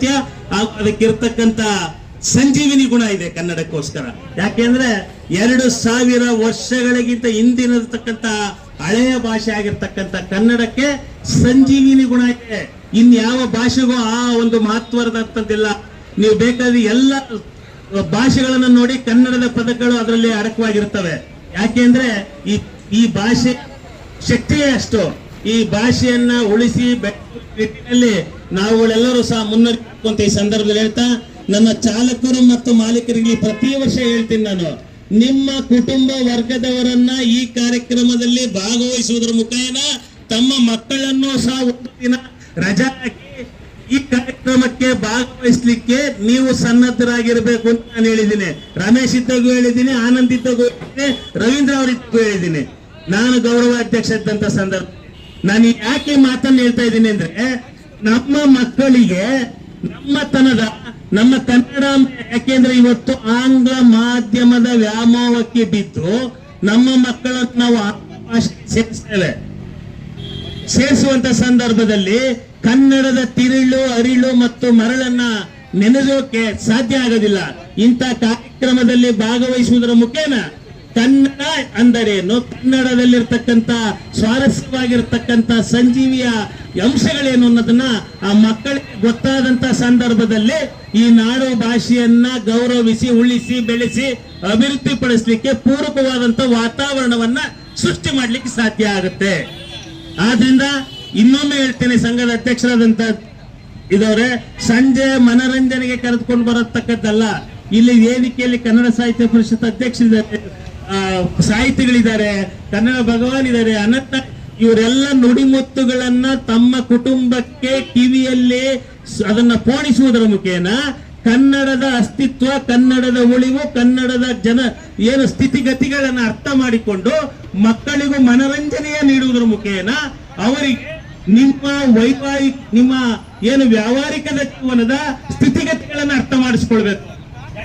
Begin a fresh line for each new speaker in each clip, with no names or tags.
ಸಾಮರ್ಥ್ಯ ಹಾಗೂ ಅದಕ್ಕಿರ್ತಕ್ಕಂತ ಸಂಜೀವಿನಿ ಗುಣ ಇದೆ ಕನ್ನಡಕ್ಕೋಸ್ಕರ. ಯಾಕೆಂದ್ರೆ ಎರಡು ಸಾವಿರ ವರ್ಷಗಳಿಗಿಂತ ಹಿಂದಿನತಕ್ಕಂತ ಹಳೆಯ ಭಾಷೆ ಆಗಿರ್ತಕ್ಕಂಥ ಕನ್ನಡಕ್ಕೆ ಸಂಜೀವಿನಿ ಗುಣ ಇದೆ. ಇನ್ಯಾವ ಭಾಷೆಗೂ ಆ ಒಂದು ಮಹತ್ವದಂತದ್ದಿಲ್ಲ ನೀವು ಬೇಕಾದ್ರೆ ಎಲ್ಲ ಭಾಷೆಗಳನ್ನ ನೋಡಿ ಕನ್ನಡದ ಪದಗಳು ಅದರಲ್ಲಿ ಅಡಕವಾಗಿರ್ತವೆ. ಯಾಕೆಂದ್ರೆ ಈ ಈ ಭಾಷೆ ಶಕ್ತಿಯೇ ಅಷ್ಟು. ಈ ಭಾಷೆಯನ್ನ ಉಳಿಸಿ ನಿಟ್ಟಿನಲ್ಲಿ ನಾವುಗಳೆಲ್ಲರೂ ಸಹ ಮುನ್ನಡೆಯುವಂತ ಈ ಸಂದರ್ಭದಲ್ಲಿ ಹೇಳ್ತಾ ನನ್ನ ಚಾಲಕರು ಮತ್ತು ಮಾಲೀಕರಿಗೆ ಪ್ರತಿ ವರ್ಷ ಹೇಳ್ತೀನಿ ನಾನು, ನಿಮ್ಮ ಕುಟುಂಬ ವರ್ಗದವರನ್ನ ಈ ಕಾರ್ಯಕ್ರಮದಲ್ಲಿ ಭಾಗವಹಿಸುವುದರ ಮುಖೇನ ತಮ್ಮ ಮಕ್ಕಳನ್ನು ಸಹ ಒಂದು ದಿನ ರಜಾ ಹಾಕಿ ಈ ಕಾರ್ಯಕ್ರಮಕ್ಕೆ ಭಾಗವಹಿಸ್ಲಿಕ್ಕೆ ನೀವು ಸನ್ನದ್ಧರಾಗಿರ್ಬೇಕು ಅಂತ ನಾನು ಹೇಳಿದ್ದೀನಿ. ರಮೇಶ್ ಇದ್ದಾಗೂ ಹೇಳಿದ್ದೀನಿ, ಆನಂದ್ ಇದ್ದಾಗೂ ಹೇಳಿದ್ದೀನಿ, ರವೀಂದ್ರ ಅವರಿದ್ದಾಗೂ ಹೇಳಿದ್ದೀನಿ. ನಾನು ಗೌರವ ಅಧ್ಯಕ್ಷ ಇದ್ದಂತ ಸಂದರ್ಭ. ನಾನು ಯಾಕೆ ಮಾತನ್ನು ಹೇಳ್ತಾ ಇದ್ದೀನಿ ಅಂದ್ರೆ ನಮ್ಮ ಮಕ್ಕಳಿಗೆ ನಮ್ಮ ತನದ ನಮ್ಮ ಕನ್ನಡ ಯಾಕೆಂದ್ರೆ ಇವತ್ತು ಆಂಗ್ಲ ಮಾಧ್ಯಮದ ವ್ಯಾಮೋಹಕ್ಕೆ ಬಿದ್ದು ನಮ್ಮ ಮಕ್ಕಳನ್ನು ನಾವು ಆಂಗ್ಲ ಭಾಷೆ ಸೇರಿಸ್ತೇವೆ. ಸೇರಿಸುವಂತ ಸಂದರ್ಭದಲ್ಲಿ ಕನ್ನಡದ ತಿರುಳು, ಅರಿಳು ಮತ್ತು ಮರಳನ್ನ ನೆನೆಸೋಕೆ ಸಾಧ್ಯ ಆಗೋದಿಲ್ಲ. ಇಂಥ ಕಾರ್ಯಕ್ರಮದಲ್ಲಿ ಭಾಗವಹಿಸುವುದರ ಮುಖೇನ ಕನ್ನಡ ಅಂದರೇನು ಕನ್ನಡದಲ್ಲಿರ್ತಕ್ಕಂಥ ಸ್ವಾರಸ್ಯವಾಗಿರ್ತಕ್ಕಂಥ ಸಂಜೀವಿಯ ಅಂಶಗಳೇನು ಅನ್ನೋದನ್ನ ಆ ಮಕ್ಕಳಿಗೆ ಗೊತ್ತಾದಂತ ಸಂದರ್ಭದಲ್ಲಿ ಈ ನಾಡು ಭಾಷೆಯನ್ನ ಗೌರವಿಸಿ, ಉಳಿಸಿ, ಬೆಳೆಸಿ ಅಭಿವೃದ್ಧಿ ಪಡಿಸಲಿಕ್ಕೆ ಪೂರಕವಾದಂತ ವಾತಾವರಣವನ್ನ ಸೃಷ್ಟಿ ಮಾಡ್ಲಿಕ್ಕೆ ಸಾಧ್ಯ ಆಗುತ್ತೆ. ಆದ್ರಿಂದ ಇನ್ನೊಮ್ಮೆ ಹೇಳ್ತೇನೆ ಸಂಘದ ಅಧ್ಯಕ್ಷರಾದಂತ ಇದವ್ರೆ, ಸಂಜೆ ಮನರಂಜನೆಗೆ ಕರೆದುಕೊಂಡು ಬರತಕ್ಕದ್ದಲ್ಲ, ಇಲ್ಲಿ ವೇದಿಕೆಯಲ್ಲಿ ಕನ್ನಡ ಸಾಹಿತ್ಯ ಪರಿಷತ್ ಅಧ್ಯಕ್ಷರಿದ್ದಾರೆ ಸಾಹಿತಿಗಳಿದ್ದಾರೆ, ಕನ್ನಡ ಭಗವಾನ್ ಇದ್ದಾರೆ ಅನಂತ ಇವರೆಲ್ಲ ನುಡಿಮುತ್ತುಗಳನ್ನ ತಮ್ಮ ಕುಟುಂಬಕ್ಕೆ ಕಿವಿಯಲ್ಲಿ ಅದನ್ನ ಪೋಣಿಸುವುದರ ಮುಖೇನ ಕನ್ನಡದ ಅಸ್ತಿತ್ವ, ಕನ್ನಡದ ಉಳಿವು, ಕನ್ನಡದ ಜನ ಏನು ಸ್ಥಿತಿಗತಿಗಳನ್ನ ಅರ್ಥ ಮಾಡಿಕೊಂಡು ಮಕ್ಕಳಿಗೂ ಮನರಂಜನೆಯ ನೀಡುವುದರ ಮುಖೇನ ಅವರಿಗೆ ನಿಮ್ಮ ವೈವಾಹಿಕ, ನಿಮ್ಮ ಏನು ವ್ಯಾವಹಾರಿಕದ ಜೀವನದ ಸ್ಥಿತಿಗತಿಗಳನ್ನ ಅರ್ಥ ಮಾಡಿಸ್ಕೊಳ್ಬೇಕು.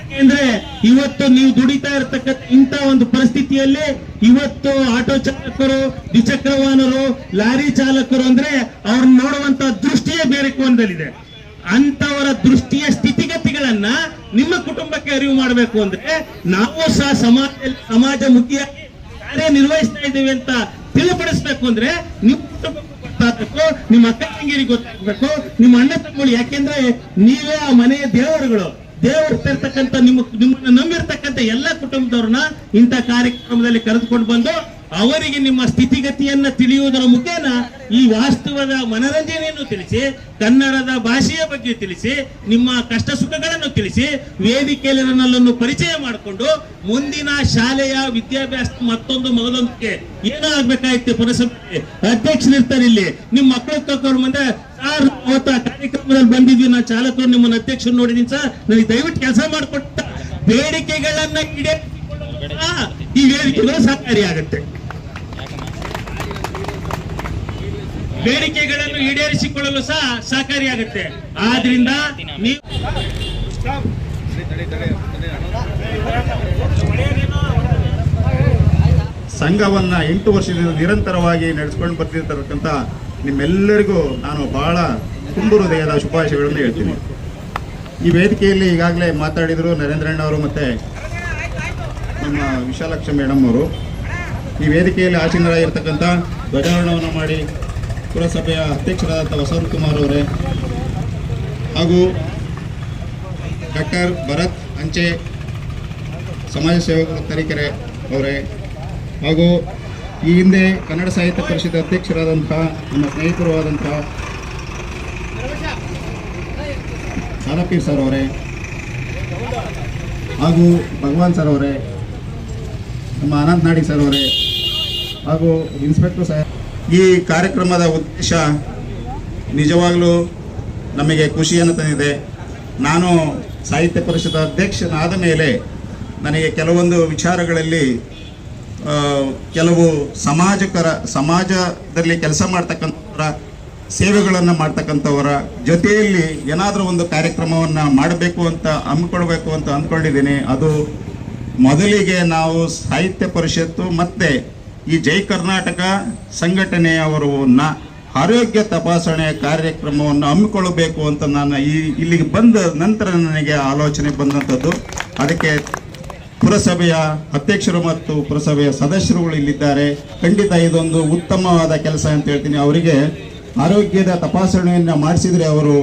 ಯಾಕೆಂದ್ರೆ ಇವತ್ತು ನೀವು ದುಡಿತಾ ಇರತಕ್ಕಂಥ ಇಂತ ಒಂದು ಪರಿಸ್ಥಿತಿಯಲ್ಲಿ ಇವತ್ತು ಆಟೋ ಚಾಲಕರು ದ್ವಿಚಕ್ರ ವಾಹನರು ಲಾರಿ ಚಾಲಕರು ಅಂದ್ರೆ ಅವ್ರನ್ನ ನೋಡುವಂತ ದೃಷ್ಟಿಯೇ ಬೇರೆ ಕೋನದಲ್ಲಿದೆ. ಅಂತವರ ದೃಷ್ಟಿಯ ಸ್ಥಿತಿಗತಿಗಳನ್ನ ನಿಮ್ಮ ಕುಟುಂಬಕ್ಕೆ ಅರಿವು ಮಾಡಬೇಕು ಅಂದ್ರೆ ನಾವು ಸಹ ಸಮಾಜದಲ್ಲಿ ಸಮಾಜಮುಖಿಯಾಗಿ ಕಾರ್ಯನಿರ್ವಹಿಸ್ತಾ ಇದ್ದೀವಿ ಅಂತ ತಿಳಿಪಡಿಸ್ಬೇಕು ಅಂದ್ರೆ ನಿಮ್ಮ ಕುಟುಂಬಕ್ಕೆ ಗೊತ್ತಾಗಬೇಕು, ನಿಮ್ಮ ಅಕ್ಕ ತಂಗಿರಿಗೆ ಗೊತ್ತಾಗಬೇಕು, ನಿಮ್ಮ ಅಣ್ಣ ತಮ್ಮಗಳು ಯಾಕೆಂದ್ರೆ ನೀವೇ ಆ ಮನೆಯ ದೇವರುಗಳು. ದೇವರಿರ್ತಕ್ಕಂಥ ನಿಮ್ಮ ನಿಮ್ಮನ್ನ ನಂಬಿರ್ತಕ್ಕಂಥ ಎಲ್ಲ ಕುಟುಂಬದವ್ರನ್ನ ಇಂಥ ಕಾರ್ಯಕ್ರಮದಲ್ಲಿ ಕರೆದುಕೊಂಡು ಬಂದು ಅವರಿಗೆ ನಿಮ್ಮ ಸ್ಥಿತಿಗತಿಯನ್ನ ತಿಳಿಯುವುದರ ಮುಖೇನ ಈ ವಾಸ್ತವದ ಮನರಂಜನೆಯನ್ನು ತಿಳಿಸಿ, ಕನ್ನಡದ ಭಾಷೆಯ ಬಗ್ಗೆ ತಿಳಿಸಿ, ನಿಮ್ಮ ಕಷ್ಟ ಸುಖಗಳನ್ನು ತಿಳಿಸಿ, ವೇದಿಕೆಯಲ್ಲಿ ಪರಿಚಯ ಮಾಡಿಕೊಂಡು ಮುಂದಿನ ಶಾಲೆಯ ವಿದ್ಯಾಭ್ಯಾಸ ಮತ್ತೊಂದು ಮಗದೊಂದಕ್ಕೆ ಏನಾಗ್ಬೇಕಾಯ್ತು ಪುರಸಭೆ ಅಧ್ಯಕ್ಷರಿರ್ತಾರೆ ಇಲ್ಲಿ. ನಿಮ್ಮ ಮಕ್ಕಳು ಕರ್ಕೊಂಡು ಬಂದ್ರೆ ಸರ್, ಅವತ್ತ ಕಾರ್ಯಕ್ರಮದಲ್ಲಿ ಬಂದಿದ್ವಿ. ನಾ ಚಾಲಕರು ನಿಮ್ಮನ್ನ ಅಧ್ಯಕ್ಷರು ನೋಡಿದೀನಿ ಸರ್. ನನಗೆ ದಯವಿಟ್ಟು ಕೆಲಸ ಮಾಡಿಕೊಟ್ಟ. ಬೇಡಿಕೆಗಳನ್ನ ಈಡೇರಿಸಿಕೊಳ್ಳುವ ಈ ವೇದಿಕೆಗಳು ಸಹಕಾರಿಯಾಗುತ್ತೆ ಬೇಡಿಕೆಗಳನ್ನು ಈಡೇರಿಸಿಕೊಳ್ಳಲು ಸಹ ಸಹಕಾರಿಯಾಗುತ್ತೆ ಆದ್ರಿಂದ ನೀವು
ಸಂಘವನ್ನ ಎಂಟು ವರ್ಷದಿಂದ ನಿರಂತರವಾಗಿ ನಡೆಸ್ಕೊಂಡು ಬರ್ತಿರ್ತಕ್ಕಂಥ ನಿಮ್ಮೆಲ್ಲರಿಗೂ ನಾನು ಬಹಳ ತುಂಬು ಹೃದಯದ ಶುಭಾಶಯಗಳನ್ನು ಹೇಳ್ತೀನಿ. ಈ ವೇದಿಕೆಯಲ್ಲಿ ಈಗಾಗಲೇ ಮಾತಾಡಿದರು ನರೇಂದ್ರಣ್ಣ ಅವರು ಮತ್ತು ನಮ್ಮ ವಿಶಾಲಾಕ್ಷ ಮೇಡಮ್ ಅವರು. ಈ ವೇದಿಕೆಯಲ್ಲಿ ಆಸೀನರಾಗಿರ್ತಕ್ಕಂಥ ಧ್ವಜಾರೋಹಣವನ್ನು ಮಾಡಿ ಪುರಸಭೆಯ ಅಧ್ಯಕ್ಷರಾದಂಥ ವಸಂತ್ ಕುಮಾರ್ ಅವರೇ ಹಾಗೂ ಡಾಕ್ಟರ್ ಭರತ್ ಅಂಚೆ ಸಮಾಜ ಸೇವಕ ತರೀಕೆರೆ ಅವರೇ ಹಾಗೂ ಈ ಹಿಂದೆ ಕನ್ನಡ ಸಾಹಿತ್ಯ ಪರಿಷತ್ ಅಧ್ಯಕ್ಷರಾದಂತಹ ನಮ್ಮ ಸ್ನೇಹಿತರು ಆದಂತಹ ಸಾಲಪೀರ್ ಸರ್ ಅವರೇ, ಹಾಗೂ ಭಗವಾನ್ ಸರ್ ಅವರೇ, ನಮ್ಮ ಅನಂತ್ ನಾಡಿ ಸರ್ ಅವರೇ, ಹಾಗೂ ಇನ್ಸ್ಪೆಕ್ಟರ್ ಸರ್ ಈ ಕಾರ್ಯಕ್ರಮದ ಉದ್ದೇಶ ನಿಜವಾಗಲೂ ನಮಗೆ ಖುಷಿಯನ್ನು ತಂದಿದೆ. ನಾನು ಸಾಹಿತ್ಯ ಪರಿಷತ್ ಅಧ್ಯಕ್ಷನಾದ ಮೇಲೆ ನನಗೆ ಕೆಲವೊಂದು ವಿಚಾರಗಳಲ್ಲಿ ಕೆಲವು ಸಮಾಜಕರ, ಸಮಾಜದಲ್ಲಿ ಕೆಲಸ ಮಾಡ್ತಕ್ಕಂಥವರ, ಸೇವೆಗಳನ್ನು ಮಾಡ್ತಕ್ಕಂಥವರ ಜೊತೆಯಲ್ಲಿ ಏನಾದರೂ ಒಂದು ಕಾರ್ಯಕ್ರಮವನ್ನು ಮಾಡಬೇಕು ಅಂತ ಹಮ್ಮಿಕೊಳ್ಬೇಕು ಅಂತ ಅಂದ್ಕೊಂಡಿದ್ದೀನಿ. ಅದು ಮೊದಲಿಗೆ ನಾವು ಸಾಹಿತ್ಯ ಪರಿಷತ್ತು ಮತ್ತು ಈ ಜೈ ಕರ್ನಾಟಕ ಸಂಘಟನೆಯವರನ್ನ ಆರೋಗ್ಯ ತಪಾಸಣೆ ಕಾರ್ಯಕ್ರಮವನ್ನು ಹಮ್ಮಿಕೊಳ್ಳಬೇಕು ಅಂತ ನಾನು ಈ, ಇಲ್ಲಿಗೆ ಬಂದ ನಂತರ ನನಗೆ ಆಲೋಚನೆ ಬಂದಂಥದ್ದು. ಅದಕ್ಕೆ ಪುರಸಭೆಯ ಅಧ್ಯಕ್ಷರು ಮತ್ತು ಪುರಸಭೆಯ ಸದಸ್ಯರುಗಳು ಇಲ್ಲಿದ್ದಾರೆ. ಖಂಡಿತ ಇದೊಂದು ಉತ್ತಮವಾದ ಕೆಲಸ ಅಂತ ಹೇಳ್ತೀನಿ. ಅವರಿಗೆ ಆರೋಗ್ಯದ ತಪಾಸಣೆಯನ್ನು ಮಾಡಿಸಿದರೆ ಅವರು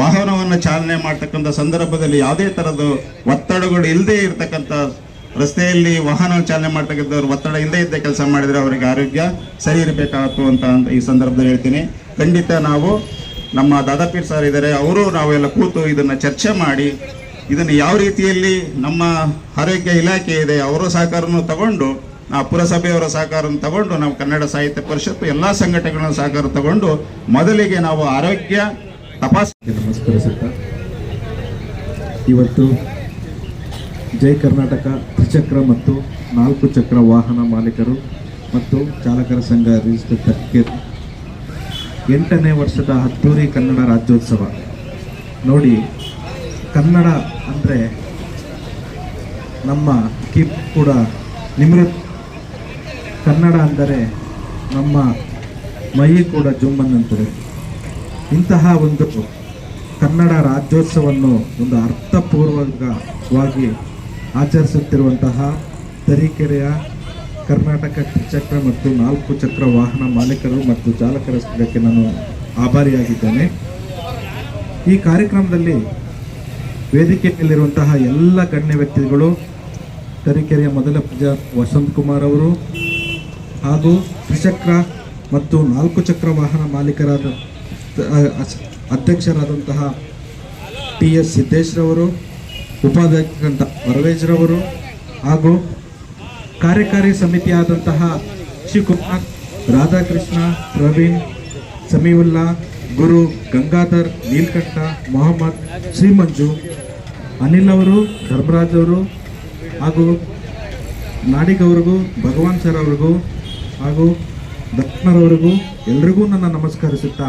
ವಾಹನವನ್ನು ಚಾಲನೆ ಮಾಡ್ತಕ್ಕಂಥ ಸಂದರ್ಭದಲ್ಲಿ ಯಾವುದೇ ಥರದ ಒತ್ತಡಗಳು ಇಲ್ಲದೆ ಇರತಕ್ಕಂಥ ರಸ್ತೆಯಲ್ಲಿ ವಾಹನ ಚಾಲನೆ ಮಾಡ್ತಕ್ಕಂಥವ್ರು ಒತ್ತಡ ಇಲ್ಲದೇ ಇದ್ದ ಕೆಲಸ ಮಾಡಿದರೆ ಅವರಿಗೆ ಆರೋಗ್ಯ ಸರಿ ಇರಬೇಕಾಗತ್ತು ಅಂತ ಅಂತ ಈ ಸಂದರ್ಭದಲ್ಲಿ ಹೇಳ್ತೀನಿ. ಖಂಡಿತ ನಾವು ನಮ್ಮ ದಾದಾಪೀರ್ ಸರ್ ಇದ್ದಾರೆ. ಅವರು ನಾವೆಲ್ಲ ಕೂತು ಇದನ್ನು ಚರ್ಚೆ ಮಾಡಿ ಇದನ್ನು ಯಾವ ರೀತಿಯಲ್ಲಿ ನಮ್ಮ ಆರೋಗ್ಯ ಇಲಾಖೆ ಇದೆ, ಅವರ ಸಹಕಾರವನ್ನು ತಗೊಂಡು ನಾವು ಪುರಸಭೆಯವರ ಸಹಕಾರವನ್ನು ತಗೊಂಡು ನಾವು ಕನ್ನಡ ಸಾಹಿತ್ಯ ಪರಿಷತ್ತು ಎಲ್ಲ ಸಂಘಟನೆಗಳ ಸಹಕಾರ ತಗೊಂಡು ಮೊದಲಿಗೆ ನಾವು ಆರೋಗ್ಯ ತಪಾಸ್
ನಮಸ್ಕರಿಸುತ್ತ, ಇವತ್ತು ಜೈ ಕರ್ನಾಟಕ ತ್ರಿಚಕ್ರ ಮತ್ತು ನಾಲ್ಕು ಚಕ್ರ ವಾಹನ ಮಾಲೀಕರು ಮತ್ತು ಚಾಲಕರ ಸಂಘ ರಿಜಿಸ್ಟರ್ ಎಂಟನೇ ವರ್ಷದ ಹತ್ತೂರಿ ಕನ್ನಡ ರಾಜ್ಯೋತ್ಸವ. ನೋಡಿ ಕನ್ನಡ ಅಂದರೆ ನಮ್ಮ ಕಿಪ್ ಕೂಡ ನಿಮೃತ್ ಕನ್ನಡ ಅಂದರೆ ನಮ್ಮ ಮೈ ಕೂಡ ಜುಮ್ಮನ್ನಂತಿದೆ. ಇಂತಹ ಒಂದು ಕನ್ನಡ ರಾಜ್ಯೋತ್ಸವವನ್ನು ಒಂದು ಅರ್ಥಪೂರ್ವಕವಾಗಿ ಆಚರಿಸುತ್ತಿರುವಂತಹ ತರೀಕೆರೆಯ ಕರ್ನಾಟಕ ತ್ರಿಚಕ್ರ ಮತ್ತು ನಾಲ್ಕು ಚಕ್ರ ವಾಹನ ಮಾಲೀಕರು ಮತ್ತು ಚಾಲಕರ ಸಂಘಕ್ಕೆ ನಾನು ಆಭಾರಿಯಾಗಿದ್ದೇನೆ. ಈ ಕಾರ್ಯಕ್ರಮದಲ್ಲಿ ವೇದಿಕೆಯಲ್ಲಿರುವಂತಹ ಎಲ್ಲ ಗಣ್ಯ ವ್ಯಕ್ತಿಗಳು, ತರೀಕೆರೆಯ ಮೊದಲ ಪ್ರಜಾ ವಸಂತ್ ಕುಮಾರ್ ಅವರು ಹಾಗೂ ತ್ರಿಚಕ್ರ ಮತ್ತು ನಾಲ್ಕು ಚಕ್ರ ವಾಹನ ಮಾಲೀಕರಾದ ಅಧ್ಯಕ್ಷರಾದಂತಹ ಟಿ ಎಸ್ ಸಿದ್ದೇಶ್ರವರು ಉಪಾಧ್ಯಕ್ಷರಂತ ವರವೇಜ್ರವರು ಹಾಗೂ ಕಾರ್ಯಕಾರಿ ಸಮಿತಿಯಾದಂತಹ ಶಿವಕುಮಾರ್ ರಾಧಾಕೃಷ್ಣ, ಪ್ರವೀಣ್, ಸಮೀವುಲ್ಲಾ ಗುರು ಗಂಗಾಧರ್ ನೀಲ್ಕಂಠ ಮೊಹಮ್ಮದ್ ಶ್ರೀಮಂಜು ಅನಿಲ್ ಅವರು, ಧರ್ಮರಾಜ್ ಅವರು ಹಾಗೂ ನಾಡಿಗವ್ರಿಗೂ ಭಗವಾನ್ ಸರ್ ಅವ್ರಿಗೂ ಹಾಗೂ ದಕ್ಷಿಣರವರಿಗೂ ಎಲ್ರಿಗೂ ನನ್ನ ನಮಸ್ಕರಿಸುತ್ತಾ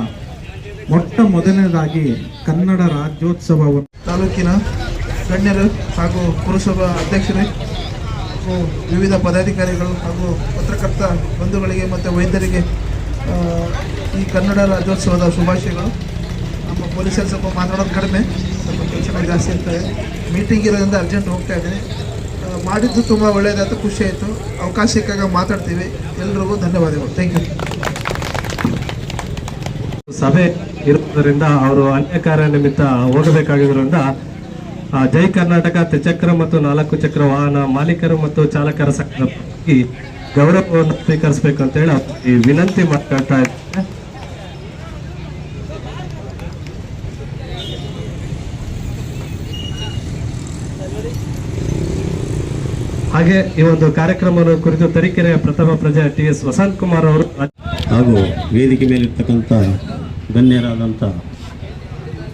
ಮೊಟ್ಟ ಮೊದಲನೇದಾಗಿ ಕನ್ನಡ ರಾಜ್ಯೋತ್ಸವವನ್ನು
ತಾಲೂಕಿನ ಗಣ್ಯರು ಹಾಗೂ ಪುರಸಭಾ ಅಧ್ಯಕ್ಷರೇ ವಿವಿಧ ಪದಾಧಿಕಾರಿಗಳು ಹಾಗೂ ಪತ್ರಕರ್ತ ಬಂಧುಗಳಿಗೆ ಮತ್ತು ವೈದ್ಯರಿಗೆ ಈ ಕನ್ನಡ ರಾಜ್ಯೋತ್ಸವದ ಶುಭಾಶಯಗಳು. ನಮ್ಮ ಪೊಲೀಸರು ಸ್ವಲ್ಪ ಮಾತಾಡೋದು ಕಡಿಮೆ, ಸ್ವಲ್ಪ ಕೆಲಸ ಜಾಸ್ತಿ ಇರ್ತದೆ ಮೀಟಿಂಗ್ ಇರೋದ್ರಿಂದ ಅರ್ಜೆಂಟ್ ಹೋಗ್ತಾ ಇದ್ದೀನಿ. ಮಾಡಿದ್ದು ತುಂಬ ಒಳ್ಳೆಯದಾಯ್ತು ಖುಷಿ ಆಯಿತು. ಅವಕಾಶ ಸಿಕ್ಕಾಗ ಮಾತಾಡ್ತೀವಿ. ಎಲ್ರಿಗೂ ಧನ್ಯವಾದಗಳು. ಥ್ಯಾಂಕ್ ಯು
ಸಭೆ ಇರುವುದರಿಂದ ಅವರು ಅನ್ಯ ಕಾರ್ಯ ನಿಮಿತ್ತ ಹೋಗಬೇಕಾಗಿರೋದ್ರಿಂದ ಜೈ ಕರ್ನಾಟಕ ತ್ರಿಚಕ್ರ ಮತ್ತು ನಾಲ್ಕು ಚಕ್ರ ವಾಹನ ಮಾಲೀಕರು ಮತ್ತು ಚಾಲಕರ ಸಂಘದ ಗೌರವವನ್ನು ಸ್ವೀಕರಿಸಬೇಕು ಅಂತ ಹೇಳಿ ಈ ವಿನಂತಿ ಮಾಡ್ಕೊಳ್ತಾ ಇದ್ದೇನೆ ಹಾಗೆ ಈ ಒಂದು ಕಾರ್ಯಕ್ರಮವನ್ನು ಕುರಿತು ತರೀಕೆರೆಯ ಪ್ರಥಮ ಪ್ರಜೆ ಟಿ ಎಸ್ ವಸಂತ್ ಕುಮಾರ್ ಅವರು
ಹಾಗೂ ವೇದಿಕೆ ಮೇಲಿರ್ತಕ್ಕಂಥ ಗಣ್ಯರಾದಂಥ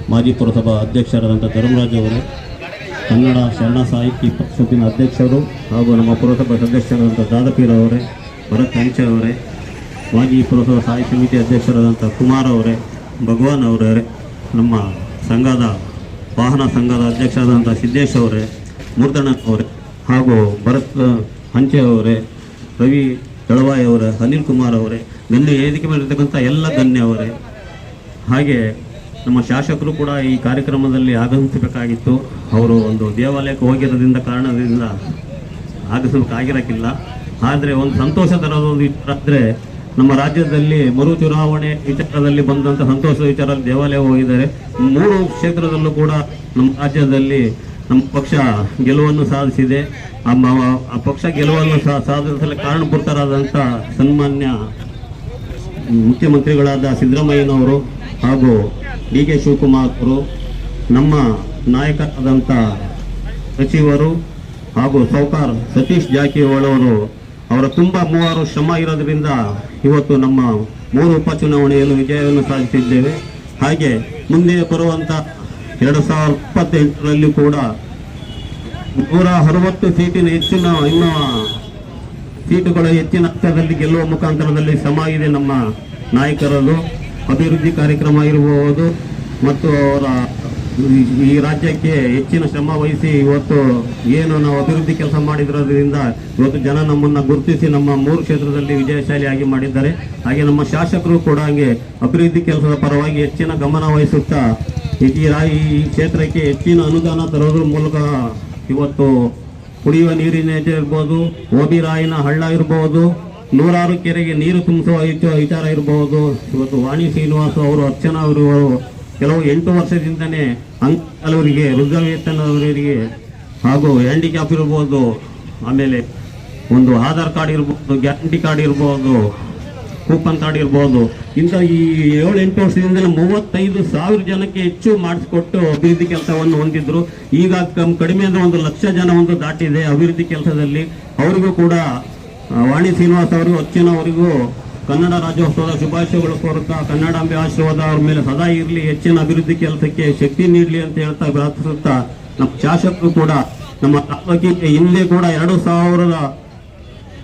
ಮಾಜಿ ಪುರಸಭಾ ಅಧ್ಯಕ್ಷರಾದಂಥ ಧರ್ಮರಾಜ್ ಅವರು ಕನ್ನಡ ಶರಣ ಸಾಹಿತಿ ಪರಿಷತ್ತಿನ ಅಧ್ಯಕ್ಷರು ಹಾಗೂ ನಮ್ಮ ಪುರಸಭಾ ಸದಸ್ಯರಾದಂಥ ದಾದಪೀರ್ ಅವರೇ, ಭರತ್ ಅಂಚೆ ಅವರೇ, ಮಾಜಿ ಪುರಸಭಾ ಸಾಹಿತ್ಯ ಸಮಿತಿ ಅಧ್ಯಕ್ಷರಾದಂಥ ಕುಮಾರ್ ಅವರೇ, ಭಗವಾನ್ ಅವರೇ, ನಮ್ಮ ಸಂಘದ ವಾಹನ ಸಂಘದ ಅಧ್ಯಕ್ಷರಾದಂಥ ಸಿದ್ದೇಶ್ ಅವರೇ ಮೂರ್ಧಣ್ಣ ಅವರೇ ಹಾಗೂ ಭರತ್ ಹಂಚೆ ಅವರೇ, ರವಿ ದಳವಾಯಿ ಅವರೇ, ಅನಿಲ್ ಕುಮಾರ್ ಅವರೇ ಗಣ್ಯ ವೇದಿಕೆ ಮೇಲಿರ್ತಕ್ಕಂಥ ಎಲ್ಲ ಗಣ್ಯ ಅವರೇ, ಹಾಗೆ ನಮ್ಮ ಶಾಸಕರು ಕೂಡ ಈ ಕಾರ್ಯಕ್ರಮದಲ್ಲಿ ಆಗಮಿಸಬೇಕಾಗಿತ್ತು. ಅವರು ಒಂದು ದೇವಾಲಯಕ್ಕೆ ಹೋಗಿರೋದ್ರಿಂದ ಕಾರಣದಿಂದ ಆಗಮಿಸಬೇಕಾಗಿರಕ್ಕಿಲ್ಲ ಆದರೆ ಒಂದು ಸಂತೋಷ ತರೋದು ಒಂದು ವಿಚಾರ ನಮ್ಮ ರಾಜ್ಯದಲ್ಲಿ ಮರು ಚುನಾವಣೆ ವಿಚಾರದಲ್ಲಿ ಬಂದಂಥ ಸಂತೋಷದ ವಿಚಾರ ದೇವಾಲಯ ಹೋಗಿದ್ದಾರೆ. ಮೂರು ಕ್ಷೇತ್ರದಲ್ಲೂ ಕೂಡ ನಮ್ಮ ರಾಜ್ಯದಲ್ಲಿ ನಮ್ಮ ಪಕ್ಷ ಗೆಲುವನ್ನು ಸಾಧಿಸಿದೆ. ಆ ಪಕ್ಷ ಗೆಲುವನ್ನು ಸಾಧಿಸಲು ಕಾರಣಭೂತರಾದಂಥ ಸನ್ಮಾನ್ಯ ಮುಖ್ಯಮಂತ್ರಿಗಳಾದ ಸಿದ್ದರಾಮಯ್ಯನವರು ಹಾಗೂ ಡಿ ಕೆ ಶಿವಕುಮಾರ್ ಅವರು ನಮ್ಮ ನಾಯಕರಾದಂಥ ಸಚಿವರು ಹಾಗೂ ಸೌಕಾರ್ ಸತೀಶ್ ಜಾರಕಿಹೊಳವರು ಅವರ ತುಂಬ ಮೂವರು ಶ್ರಮ ಇರೋದ್ರಿಂದ ಇವತ್ತು ನಮ್ಮ ಮೂರು ಉಪಚುನಾವಣೆಯಲ್ಲಿ ವಿಜಯವನ್ನು ಸಾಧಿಸಿದ್ದೇವೆ. ಹಾಗೆ ಮುಂದೆ ಬರುವಂಥ ಎರಡು ಸಾವಿರದ ಇಪ್ಪತ್ತೆಂಟರಲ್ಲಿ ಕೂಡ ನೂರ ಅರವತ್ತು ಸೀಟಿನ ಹೆಚ್ಚಿನ ಇನ್ನು ಸೀಟುಗಳ ಹೆಚ್ಚಿನ ಹಂತದಲ್ಲಿ ಗೆಲ್ಲುವ ಮುಖಾಂತರದಲ್ಲಿ ಶ್ರಮ ಇದೆ ನಮ್ಮ ನಾಯಕರದು ಅಭಿವೃದ್ಧಿ ಕಾರ್ಯಕ್ರಮ ಇರಬಹುದು ಮತ್ತು ಅವರ ಈ- ರಾಜ್ಯಕ್ಕೆ ಹೆಚ್ಚಿನ ಶ್ರಮ ವಹಿಸಿ ಇವತ್ತು ಏನು ನಾವು ಅಭಿವೃದ್ಧಿ ಕೆಲಸ ಮಾಡಿದ್ರೋದ್ರಿಂದ ಇವತ್ತು ಜನ ನಮ್ಮನ್ನ ಗುರುತಿಸಿ ನಮ್ಮ ಮೂರು ಕ್ಷೇತ್ರದಲ್ಲಿ ವಿಜಯಶಾಲಿಯಾಗಿ ಮಾಡಿದ್ದಾರೆ. ಹಾಗೆ ನಮ್ಮ ಶಾಸಕರು ಕೂಡ ಹಂಗೆ ಅಭಿವೃದ್ಧಿ ಕೆಲಸದ ಪರವಾಗಿ ಹೆಚ್ಚಿನ ಗಮನ ವಹಿಸುತ್ತಾ ಈ ಕ್ಷೇತ್ರಕ್ಕೆ ಹೆಚ್ಚಿನ ಅನುದಾನ ತರೋದ್ರ ಮೂಲಕ ಇವತ್ತು ಕುಡಿಯುವ ನೀರಿನ ಇರ್ಬೋದು, ಓಬಿ ರಾಯಿನ ಹಳ್ಳ ಇರ್ಬೋದು ನೂರಾರು ಕೆರೆಗೆ ನೀರು ತುಂಬಿಸುವ ವಿಚ- ವಿಚಾರ ಇರಬಹುದು. ಇವತ್ತು ವಾಣಿ ಶ್ರೀನಿವಾಸ ಅವರು, ಅರ್ಚನಾ ಅವರು ಕೆಲವು ಎಂಟು ವರ್ಷದಿಂದನೇ ರುದ್ರವೇತನ ವೃದ್ಧವೇತನವರಿಗೆ ಹಾಗೂ ಹ್ಯಾಂಡಿಕ್ಯಾಪ್ ಇರ್ಬೋದು ಆಮೇಲೆ ಒಂದು ಆಧಾರ್ ಕಾರ್ಡ್ ಇರ್ಬೋದು ಗ್ಯಾರಂಟಿ ಕಾರ್ಡ್ ಇರ್ಬೋದು ಕೂಪನ್ ಕಾರ್ಡ್ ಇರ್ಬೋದು ಇಂಥ ಈ ಏಳು ಎಂಟು ವರ್ಷದಿಂದ ಮೂವತ್ತೈದು ಸಾವಿರ ಜನಕ್ಕೆ ಹೆಚ್ಚು ಮಾಡಿಸಿಕೊಟ್ಟು ಅಭಿವೃದ್ಧಿ ಕೆಲಸವನ್ನು ಹೊಂದಿದ್ರು. ಈಗ ಕಮ್- ಕಡಿಮೆ ಅಂದರೆ ಒಂದು ಲಕ್ಷ ಜನ ಒಂದು ದಾಟಿದೆ ಅಭಿವೃದ್ಧಿ ಕೆಲಸದಲ್ಲಿ. ಅವರಿಗೂ ಕೂಡ ವಾಣಿ ಶ್ರೀನಿವಾಸ್ ಅವರು ಹೆಚ್ಚಿನವರಿಗೂ ಕನ್ನಡ ರಾಜ್ಯೋತ್ಸವದ ಶುಭಾಶಯಗಳು ಕೋರುತ್ತಾ ಕನ್ನಡಾಂಬೆ ಆಶೀರ್ವಾದ ಅವ್ರ ಮೇಲೆ ಸದಾ ಇರಲಿ, ಹೆಚ್ಚಿನ ಅಭಿವೃದ್ಧಿ ಕೆಲಸಕ್ಕೆ ಶಕ್ತಿ ನೀಡಲಿ ಅಂತ ಹೇಳ್ತಾ ಪ್ರಾರ್ಥಿಸುತ್ತಾ ನಮ್ಮ ಶಾಸಕರು ಕೂಡ, ನಮ್ಮ ತಾಲೂಕಿಗೆ ಹಿಂದೆ ಕೂಡ ಎರಡು ಸಾವಿರದ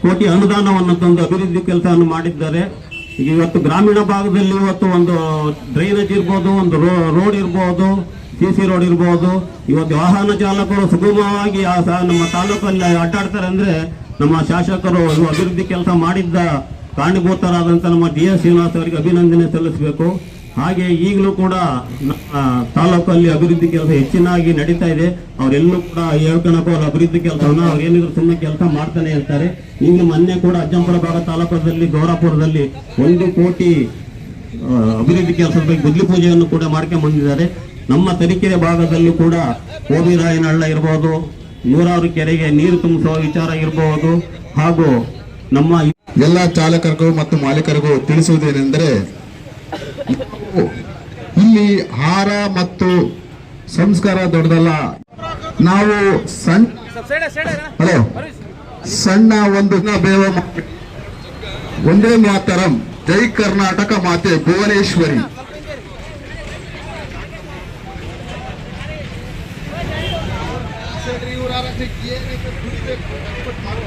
ಕೋಟಿ ಅನುದಾನವನ್ನು ತಂದು ಅಭಿವೃದ್ಧಿ ಕೆಲಸವನ್ನು ಮಾಡಿದ್ದಾರೆ. ಈಗ ಇವತ್ತು ಗ್ರಾಮೀಣ ಭಾಗದಲ್ಲಿ ಇವತ್ತು ಒಂದು ಡ್ರೈನೇಜ್ ಇರ್ಬೋದು, ಒಂದು ರೋಡ್ ಇರ್ಬೋದು ಸಿ ಸಿ ರೋಡ್ ಇರ್ಬೋದು. ಇವತ್ತು ವಾಹನ ಚಾಲಕರು ಸುಗಮವಾಗಿ ನಮ್ಮ ತಾಲೂಕಲ್ಲಿ ಅಡ್ಡಾಡ್ತಾರೆ ಅಂದ್ರೆ ನಮ್ಮ ಶಾಸಕರು ಅಭಿವೃದ್ಧಿ ಕೆಲಸ ಮಾಡಿದ್ದ ಕಾರಣಭೂತರಾದಂಥ ನಮ್ಮ ಡಿ ಎಸ್ ಶ್ರೀನಿವಾಸ್ ಅವರಿಗೆ ಅಭಿನಂದನೆ ಸಲ್ಲಿಸಬೇಕು. ಹಾಗೆ ಈಗಲೂ ಕೂಡ ತಾಲೂಕಲ್ಲಿ ಅಭಿವೃದ್ಧಿ ಕೆಲಸ ಹೆಚ್ಚಿನಾಗಿ ನಡೀತಾ ಇದೆ. ಅವರೆಲ್ಲೂ ಕೂಡ ಹೇಳ್ಕೊಳಕ್ಕೂ ಅವ್ರ ಅಭಿವೃದ್ಧಿ ಕೆಲಸವನ್ನ ಅವ್ರೇನಿದ್ರು ಸುಮ್ಮನೆ ಕೆಲಸ ಮಾಡ್ತಾನೆ ಇರ್ತಾರೆ. ಈಗ ಮೊನ್ನೆ ಕೂಡ ಅಜ್ಜಂಪುರ ಭಾಗ ತಾಲೂಕದಲ್ಲಿ ಗೌರಾಪುರದಲ್ಲಿ ಒಂದು ಕೋಟಿ ಅಭಿವೃದ್ಧಿ ಕೆಲಸದ ಬಗ್ಗೆ ಗುದ್ಲಿ ಪೂಜೆಯನ್ನು ಕೂಡ ಮಾಡ್ಕೊಂಡು ಬಂದಿದ್ದಾರೆ. ನಮ್ಮ ತರೀಕೆರೆ ಭಾಗದಲ್ಲೂ ಕೂಡ ಕೋಬಿರಾಯನಹಳ್ಳ ಇರ್ಬೋದು ನೂರಾರು ಕೆರೆಗೆ ನೀರು ತುಂಬಿಸುವ ವಿಚಾರ ಇರಬಹುದು. ಹಾಗೂ ನಮ್ಮ
ಎಲ್ಲ ಚಾಲಕರಿಗೂ ಮತ್ತು ಮಾಲೀಕರಿಗೂ ತಿಳಿಸುವುದೇನೆಂದರೆ, ಇಲ್ಲಿ ಹಾರ ಮತ್ತು ಸಂಸ್ಕಾರ ದೊಡ್ಡದಲ್ಲ. ನಾವು ಸಣ್ಣ ಹಲೋ, ಸಣ್ಣ ಒಂದು ಒಂದೇ ಮಾತರಂ. ಜೈ ಕರ್ನಾಟಕ ಮಾತೆ ಭುವನೇಶ್ವರಿ. ಸೆಕ್ರೆಟರಿ ಇವರಾರಕ್ಕೆ ಏನೇನು ದುಡಿಬೇಕು ಅಂತ ಮಾಡ್ತಾರೆ